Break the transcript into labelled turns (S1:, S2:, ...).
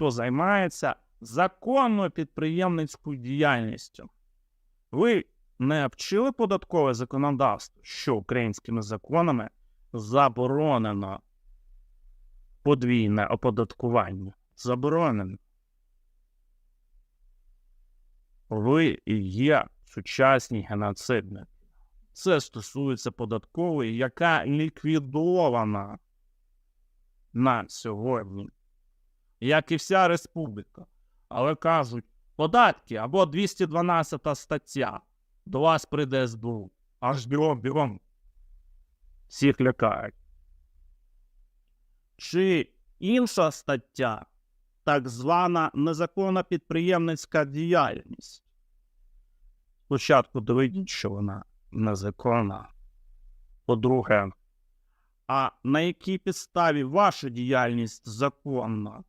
S1: хто займається законною підприємницькою діяльністю. Ви не вчили податкове законодавство, що українськими законами заборонено подвійне оподаткування. Заборонено. Ви є сучасні геноцидники. Це стосується податкової, яка ліквідована на сьогодні, як і вся республіка. Але кажуть, податки або 212 стаття. До вас прийде СБУ. Аж бігом, бігом. Всіх лякають. Чи інша стаття, так звана незаконна підприємницька діяльність. Спочатку доведіть, що вона незаконна. По-друге, а на якій підставі ваша діяльність законна?